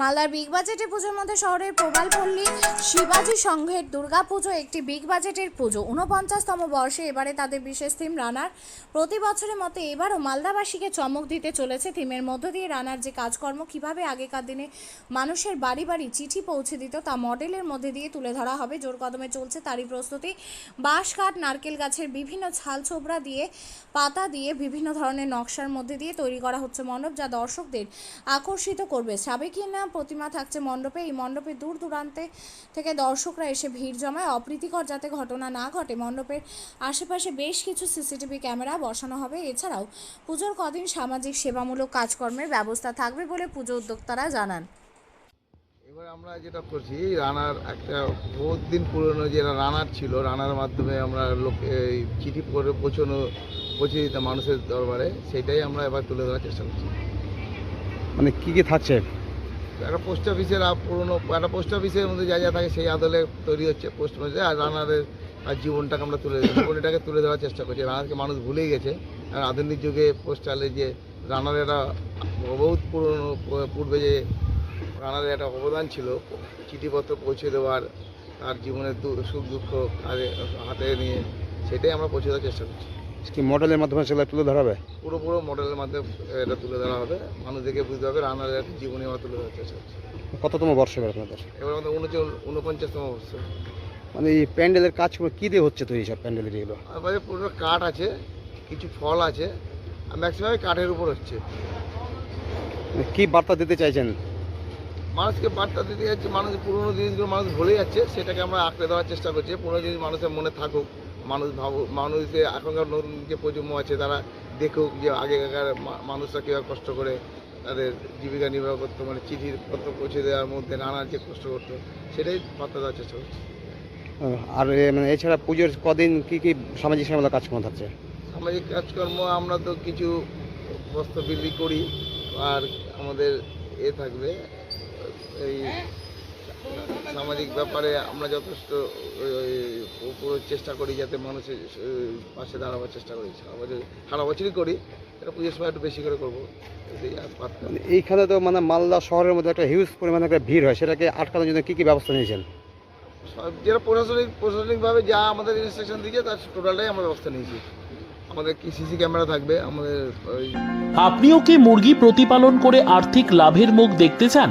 Big বাজেটের পুজোর মধ্যে শহরের প্রবালপল্লী শিবাজি সংঘের দুর্গাপুজো একটি বিগ বাজেটের পুজো। ঊনপঞ্চাশতম বর্ষে এবারে তাদের বিশেষ থিম রানার। প্রতি বছরের মতো এবারও মালদাবাসীকে চমক দিতে চলেছে থিমের মধ্য দিয়ে রানার যে কাজকর্ম কীভাবে আগেকার দিনে মানুষের বাড়ি বাড়ি চিঠি পৌঁছে দিত তা মডেলের মধ্যে দিয়ে তুলে ধরা হবে। জোর কদমে চলছে তারই প্রস্তুতি। বাঁশ কাঠ নারকেল গাছের বিভিন্ন ছাল ছোবড়া দিয়ে, পাতা দিয়ে বিভিন্ন ধরনের নকশার মধ্যে দিয়ে তৈরি করা হচ্ছে মণ্ডপ যা দর্শকদের আকর্ষিত করবে। সাবেকিনা প্রতিমা থাকছে মণ্ডপে। এই মণ্ডপে দূর দূরান্তে থেকে দর্শকরা এসে ভিড় জমায়। অপ্রীতিকর যাতে ঘটনা না ঘটে মণ্ডপের আশেপাশে বেশ কিছু সিসিটিভি ক্যামেরা বসানো হবে। এছাড়াও পুজোর কদিন সামাজিক সেবামূলক কাজকর্মের ব্যবস্থা থাকবে বলে পুজো উদ্যোক্তারা জানান। এবার আমরা যেটা করছি রানার একটা বহুত দিন পুরনো যে রানার ছিল রানার মাধ্যমে আমরা লোক এই চিঠি করে পৌঁছানো পৌঁছে দিতাম মানুষের দরবারে। সেটাই আমরা এবার তুলে ধরার চেষ্টা করছি। মানে কি কি থাকছে? একটা পোস্ট অফিসের পুরনো, একটা পোস্ট অফিসের মধ্যে যা যা থাকে সেই আদলে তৈরি হচ্ছে পোস্ট অফিসে আর রানারের আর জীবনটাকে আমরা তুলে জীবনটাকে তুলে ধরার চেষ্টা করছি। রানারকে মানুষ ভুলেই গেছে। আর আধুনিক যুগে পোস্টালে যে রানারের একটা বহুত পুরনো, পূর্বে যে রানারের একটা অবদান ছিল, চিঠিপত্র পৌঁছে দেওয়ার, তার জীবনের সুখ দুঃখ হাতে নিয়ে, সেটাই আমরা পৌঁছে দেওয়ার চেষ্টা করছি। কি মডেলের মাধ্যমে সেগুলো তুলে ধরা হবে? পুরো পুরো মডেলের মাধ্যমে এটা তুলে ধরা হবে। মানুষ দেখে বুঝতে হবে রানারের একটা জীবনী আমরা তুলে ধরার চেষ্টা কততম বর্ষ এবার আপনাদের? এবার আমাদের উনচল উনপঞ্চাশতম বর্ষ। মানে এই প্যান্ডেলের কাজগুলো কী দিয়ে হচ্ছে তো এইসব প্যান্ডেলের এগুলো? আমাদের পুরো কাঠ আছে কিছু ফল আছে আর ম্যাক্সিমাম কাঠের উপর হচ্ছে। মানে কি বার্তা দিতে চাইছেন? মানুষকে বার্তা দিতে যাচ্ছে মানুষ পুরোনো জিনিসগুলো মানুষ ভুলে যাচ্ছে সেটাকে আমরা আঁকড়ে দেওয়ার চেষ্টা করছি। পুরোনো জিনিস মানুষের মনে থাকুক। মানুষ ভাবুক মানুষের এখনকার নতুন যে প্রজন্ম আছে তারা দেখুক যে আগেকার মানুষরা কীভাবে কষ্ট করে তাদের জীবিকা নির্বাহ করতো মানে চিঠির পত্র পৌঁছে দেওয়ার মধ্যে নানান যে কষ্ট করতো সেটাই বার্তা দেওয়ার চেষ্টা করছি। আর মানে এছাড়া পুজোর কদিন কি কি সামাজিক সেবামূলক কাজকর্ম থাকছে? সামাজিক কাজকর্ম আমরা তো কিছু বস্ত্র বিক্রি করি আর আমাদের এ থাকবে এই সামাজিক ব্যাপারে আমরা যথেষ্ট চেষ্টা করি যাতে মানুষের পাশে দাঁড়াবার চেষ্টা করি। সারা বছর সারা বছরই করি এটা পুজোর সময় একটু বেশি করে করব। মানে এইখানে তো মানে মালদা শহরের মধ্যে একটা হিউজ পরিমাণে একটা ভিড় হয় সেটাকে আটকানোর জন্য কী কী ব্যবস্থা নিয়েছেন? সব যেটা প্রশাসনিক প্রশাসনিকভাবে যা আমাদের ইনস্ট্রাকশন দিয়েছে তার টোটালটাই আমরা ব্যবস্থা নিয়েছি। আমাদের কি সিসি ক্যামেরা থাকবে আমাদের ওই আপনিও কি মুরগি প্রতিপালন করে আর্থিক লাভের মুখ দেখতে চান?